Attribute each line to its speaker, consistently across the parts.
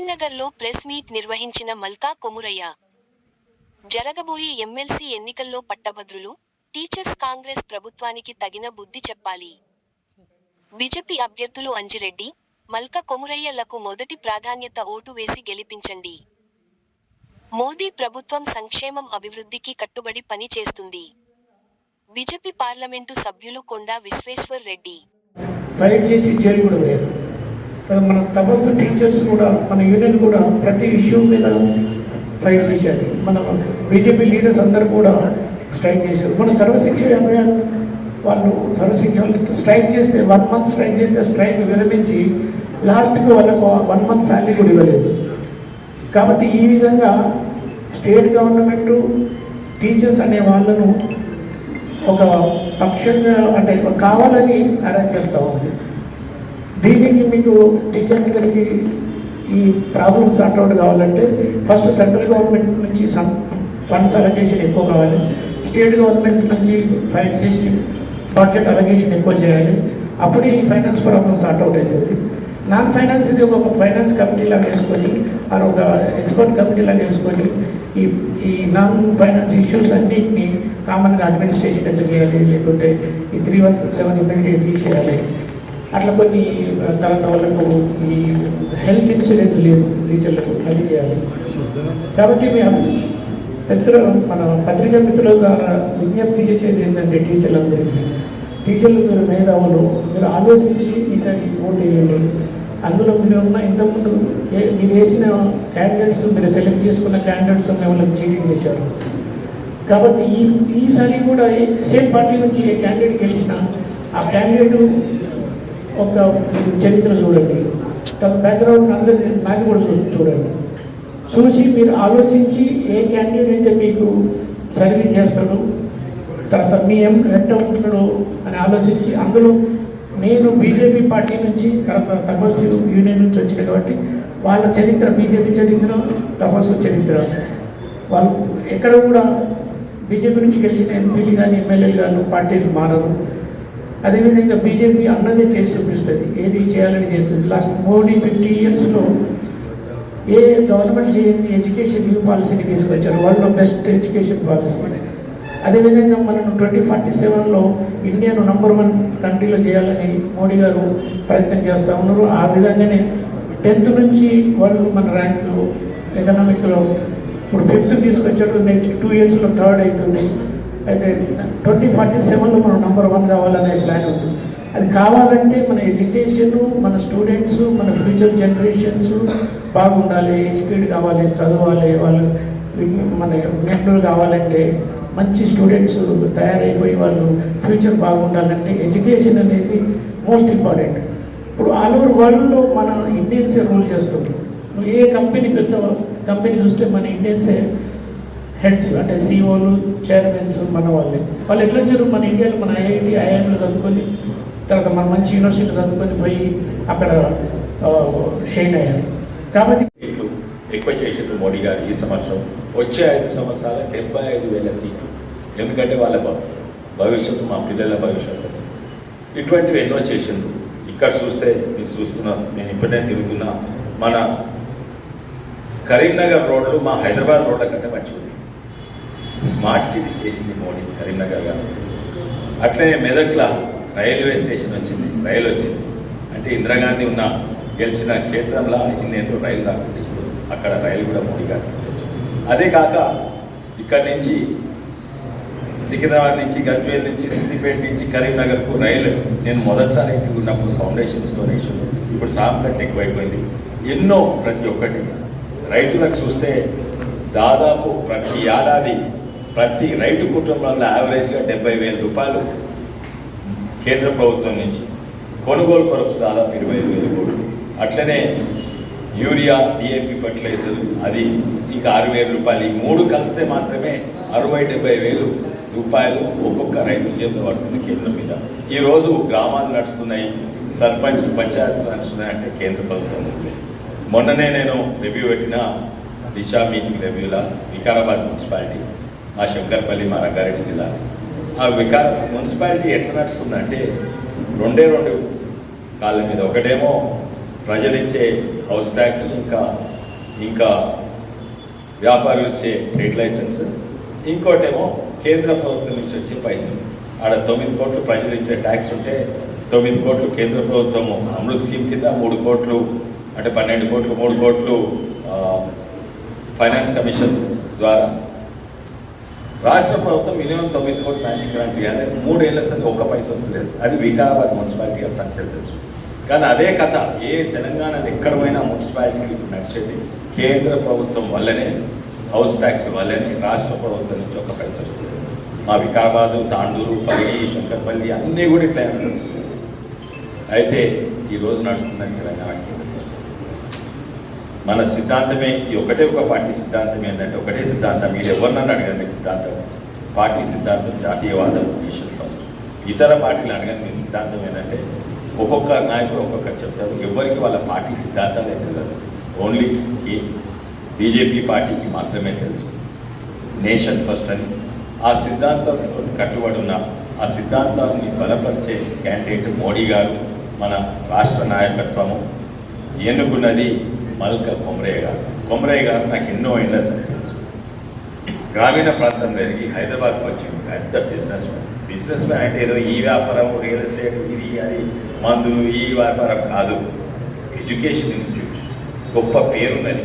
Speaker 1: కరీంనగర్లో press meet నిర్వహించిన మల్కా కొమురయ్య జరగబోయే ఎమ్మెల్సీ ఎన్నికల్లో పట్టభద్రులు టీచర్స్ కాంగ్రెస్ ప్రభుత్వానికి తగిన బుద్ధి చెప్పాలి. బీజేపీ అభ్యర్థులు అంజిరెడ్డి మల్క కొమురయ్యలకు మొదటి ప్రాధాన్యత ఓటు వేసి గెలిపించండి. మోదీ ప్రభుత్వం సంక్షేమం అభివృద్ధికి కట్టుబడి పని చేస్తుంది. బీజేపీ పార్లమెంటు సభ్యులు కొండా విశ్వేశ్వర్ రెడ్డి.
Speaker 2: మన తపస్సు టీచర్స్ కూడా మన యూనియన్ కూడా ప్రతి ఇష్యూ మీద ఫైట్ చేశారు. మన బీజేపీ లీడర్స్ అందరూ కూడా స్ట్రైక్ చేశారు. మన సర్వశిక్ష అభియాన్ వాళ్ళు సర్వశిక్ష వాళ్ళు స్ట్రైక్ చేస్తే వన్ మంత్ స్ట్రైక్ చేస్తే స్ట్రైక్ విరమించి లాస్ట్కి వాళ్ళకు వన్ మంత్ శాలరీ కూడా ఇవ్వలేదు. కాబట్టి ఈ విధంగా స్టేట్ గవర్నమెంట్ టీచర్స్ అనే వాళ్ళను ఒక పక్షంగా అంటే కావాలని అరేంజ్ చేస్తూ ఉంది. దీనికి మీకు టీచర్ ఈ ప్రాబ్లమ్స్ సార్ట్అవుట్ కావాలంటే ఫస్ట్ సెంట్రల్ గవర్నమెంట్ నుంచి ఫండ్స్ అలొకేషన్ ఎక్కువ కావాలి. స్టేట్ గవర్నమెంట్ నుంచి ఫైనాన్షియల్ చేసి బడ్జెట్ అలొకేషన్ ఎక్కువ చేయాలి. అప్పుడు ఈ ఫైనాన్స్ ప్రాబ్లమ్ సార్ట్అవుట్ అవుతుంది. నాన్ ఫైనాన్స్ ఇది ఒక ఫైనాన్స్ కమిటీలా వేసుకొని అది ఒక ఎక్స్పర్ట్ కమిటీలా వేసుకొని ఈ ఈ నాన్ ఫైనాన్స్ ఇష్యూస్ అన్నింటినీ కామన్గా అడ్మినిస్ట్రేషన్ ఎట్లా చేయాలి లేకుంటే ఈ త్రీ వన్ సెవెన్ ఇమ్యూనిటీ తీసేయాలి. అట్లా కొన్ని తర్వాత వాళ్ళకు ఈ హెల్త్ ఇన్సూరెన్స్ లేదు టీచర్లకు అది చేయాలి. కాబట్టి మేము మిత్రులు మన పత్రికా మిత్రుల ద్వారా విజ్ఞప్తి చేసేది ఏంటంటే టీచర్లందరికీ. టీచర్లు మీరు మేధావులు మీరు ఆలోచించి ఈసారి ఓటు వేయండి. అందులో మీరు ఉన్న ఇంతకుముందు ఏ మీరు వేసిన క్యాండిడేట్స్ మీరు సెలెక్ట్ చేసుకున్న క్యాండిడేట్స్ వాళ్ళకి చీటింగ్ చేశారు. కాబట్టి ఈ ఈసారి కూడా సేమ్ పార్టీ నుంచి ఏ క్యాండిడేట్ గెలిచినా ఆ క్యాండిడేట్ ఒక చరిత్ర చూడండి. తన బ్యాక్గ్రౌండ్ అందరి నాకు కూడా చూ- చూడండి. చూసి మీరు ఆలోచించి ఏ క్యాండిడేట్ అయితే మీకు సర్వీస్ చేస్తాడు తర్వాత మీ ఏం ఎంత ఉంటున్నాడు అని ఆలోచించి అందులో నేను బీజేపీ పార్టీ నుంచి తర్వాత తపస్సు యూనియన్ నుంచి వచ్చిన కాబట్టి వాళ్ళ చరిత్ర బీజేపీ చరిత్ర తపస్సు చరిత్ర. వాళ్ళు ఎక్కడ కూడా బీజేపీ నుంచి గెలిచిన ఎంపీలు కానీ ఎమ్మెల్యేలు కానీ పార్టీలు మారరు. అదేవిధంగా బీజేపీ అన్నదే చేసి చూపిస్తుంది. ఏది చేయాలని చేస్తుంది. లాస్ట్ మోడీ ఫిఫ్టీ ఇయర్స్లో ఏ గవర్నమెంట్ చేయండి ఎడ్యుకేషన్ న్యూ పాలసీని తీసుకొచ్చారు? వరల్డ్లో బెస్ట్ ఎడ్యుకేషన్ పాలసీ అదేవిధంగా మనం ట్వంటీ ఫార్టీ సెవెన్లో ఇండియాను నంబర్ వన్ కంట్రీలో చేయాలని మోడీ గారు ప్రయత్నం చేస్తూ ఉన్నారు. ఆ విధంగానే టెన్త్ నుంచి వాళ్ళు మన ర్యాంకు ఎకనామిక్లో ఇప్పుడు ఫిఫ్త్ తీసుకొచ్చాడు నెక్స్ట్ టూ ఇయర్స్లో థర్డ్ అవుతుంది. ట్వంటీ ఫార్టీ సెవెన్లో మనం నంబర్ వన్ కావాలనే ప్లాన్ ఉంది. అది కావాలంటే మన ఎడ్యుకేషన్ మన స్టూడెంట్స్ మన ఫ్యూచర్ జనరేషన్స్ బాగుండాలి ఎడ్యుకేట్ కావాలి చదవాలి వాళ్ళు మన మెంటల్ కావాలంటే మంచి స్టూడెంట్స్ తయారైపోయి వాళ్ళు ఫ్యూచర్ బాగుండాలంటే ఎడ్యుకేషన్ అనేది మోస్ట్ ఇంపార్టెంట్ ఇప్పుడు ఆల్ ఓవర్ వరల్డ్లో మన ఇండియన్సే రూల్ చేస్తుంది నువ్వు ఏ కంపెనీ పెద్ద కంపెనీ చూస్తే మన ఇండియన్సే హెడ్స్ అంటే సీఓలు చైర్మన్స్ మన వాళ్ళే. వాళ్ళు ఎట్లా వచ్చారు? మన ఇండియాలో మన ఐఐటి ఐఐఎంలు చదువుకొని తర్వాత మన మంచి యూనివర్సిటీ చదువుకొని పోయి అక్కడ షైన్ అయ్యారు. కాబట్టి
Speaker 3: ఎక్కువ చేసిండ్రు మోడీ గారు ఈ సంవత్సరం. వచ్చే ఐదు సంవత్సరాల డెబ్బై ఐదు వేల సీట్లు. ఎందుకంటే వాళ్ళ భవిష్యత్తు మా పిల్లల భవిష్యత్తు. ఇటువంటివి ఎన్నో చేసిండ్రు. ఇక్కడ చూస్తే మీరు చూస్తున్నారు నేను ఇప్పుడే తిరుగుతున్నా మన కరీంనగర్ రోడ్లు మా హైదరాబాద్ రోడ్ల కంటే మంచిగా స్మార్ట్ సిటీ చేసింది మోడీ కరీంనగర్ గారు. అట్లనే మెదక్ల రైల్వే స్టేషన్ వచ్చింది రైలు వచ్చింది. అంటే ఇందిరాగాంధీ ఉన్న గెలిచిన క్షేత్రంలో ఇన్నేళ్ళు రైలు రాకుంటే ఇప్పుడు అక్కడ రైలు కూడా మోడీ గారు అదే కాక ఇక్కడి నుంచి సికింద్రాబాద్ నుంచి గజ్వేల్ నుంచి సిద్దిపేట నుంచి కరీంనగర్కు రైలు నేను మొదటిసారి ఇంటికి ఉన్నప్పుడు ఫౌండేషన్స్తో డొనేషన్ ఇప్పుడు సాఫ్ కట్ ఎక్కువైపోయింది. ఎన్నో ప్రతి ఒక్కటి. రైతులకు చూస్తే దాదాపు ప్రతి ఏడాది ప్రతి రైతు కుటుంబంలో యావరేజ్గా డెబ్బై వేల రూపాయలు కేంద్ర ప్రభుత్వం నుంచి. కొనుగోలు కొరకు దాదాపు ఇరవై ఐదు వేల కోట్లు అట్లనే యూరియా డిఏపి ఫర్టిలైజర్ అది ఇంకా ఆరు వేల రూపాయలు. ఈ మూడు కలిస్తే మాత్రమే అరవై డెబ్బై వేలు రూపాయలు ఒక్కొక్క రైతు చేతిలో పడుతుంది కేంద్రం మీద. ఈరోజు గ్రామాలు నడుస్తున్నాయి సర్పంచ్ పంచాయతీలు నడుస్తున్నాయి అంటే కేంద్ర ప్రభుత్వం ఉంది. మొన్ననే నేను రివ్యూ పెట్టిన దిశా మీటింగ్ రివ్యూలా వికారాబాద్ మున్సిపాలిటీ. మా శంకర్పల్లి మా రంగారెడ్డి జిల్లా ఆ వికార మున్సిపాలిటీ ఎట్లా నడుస్తుందంటే రెండే రెండు కాళ్ళ మీద ఒకటేమో ప్రజలిచ్చే హౌస్ ట్యాక్స్ ఇంకా ఇంకా వ్యాపారులు ఇచ్చే ట్రేడ్ లైసెన్స్ ఇంకోటేమో కేంద్ర ప్రభుత్వం నుంచి వచ్చే పైసలు. ఆడ తొమ్మిది కోట్లు ప్రజలు ఇచ్చే ట్యాక్స్ ఉంటే తొమ్మిది కోట్లు కేంద్ర ప్రభుత్వము అమృత్ స్కీమ్ కింద మూడు కోట్లు అంటే పన్నెండు కోట్లు మూడు కోట్లు ఫైనాన్స్ కమిషన్ ద్వారా రాష్ట్ర ప్రభుత్వం మినిమం తొమ్మిది కోట్లు మ్యాచింగ్ గ్రాంట్ ఇవ్వాలి మూడేళ్ళ సంది ఒక్క పైస వస్తలేదు. అది వికారాబాద్ మున్సిపాలిటీ అని సంఖ్యలు తెలుసు. కానీ అదే కథ ఏ తెలంగాణ ఎక్కడ పోయినా మున్సిపాలిటీ నడిచేది కేంద్ర ప్రభుత్వం వల్లనే హౌస్ ట్యాక్స్ వల్లనే రాష్ట్ర ప్రభుత్వం నుంచి ఒక పైస వస్తుంది మా వికారాబాదు తాండూరు పల్లి శంకర్పల్లి అన్నీ కూడా ఇట్లా నడుస్తుంది. అయితే ఈ రోజు తెలంగాణకి. మన సిద్ధాంతమే ఈ ఒకటే ఒక పార్టీ సిద్ధాంతం ఏంటంటే ఒకటే సిద్ధాంతం మీరు ఎవరినన్నా అడగండి సిద్ధాంతం. పార్టీ సిద్ధాంతం జాతీయవాదం నేషన్ ఫస్ట్. ఇతర పార్టీలు అడగండి మీ సిద్ధాంతం ఏంటంటే ఒక్కొక్క నాయకుడు ఒక్కొక్కరు చెప్తారు. ఎవరికి వాళ్ళ పార్టీ సిద్ధాంతాలు అయితే తెలియదు. ఓన్లీ బీజేపీ పార్టీకి మాత్రమే తెలుసు. నేషన్ ఫస్ట్ అని. ఆ సిద్ధాంతం కట్టుబడి ఉన్న ఆ సిద్ధాంతాన్ని బలపరిచే క్యాండిడేట్ మోడీ గారు మన రాష్ట్ర నాయకత్వము. ఎన్నుకున్నది మల్క కొమరయ్య గారు కొమరయ్య గారు నాకు ఎన్నో ఇండస్ అని తెలుసు గ్రామీణ ప్రాంతం పెరిగి హైదరాబాద్కి వచ్చి పెద్ద బిజినెస్ మ్యాన్ బిజినెస్ మ్యాన్ అంటే ఏదో ఈ వ్యాపారం రియల్ ఎస్టేట్ ఇది అది. మందులు ఈ వ్యాపారం కాదు. ఎడ్యుకేషన్ ఇన్స్టిట్యూట్ గొప్ప పేరున్నది.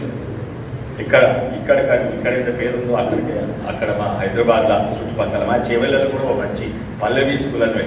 Speaker 3: ఇక్కడ ఇక్కడ కానీ ఇక్కడ ఎంత పేరుందో అక్కడికి. అక్కడ మా హైదరాబాద్లో చుట్టుపక్కల మా చెవెళ్ళలో కూడా ఒక మంచి పల్లవి స్కూల్ అని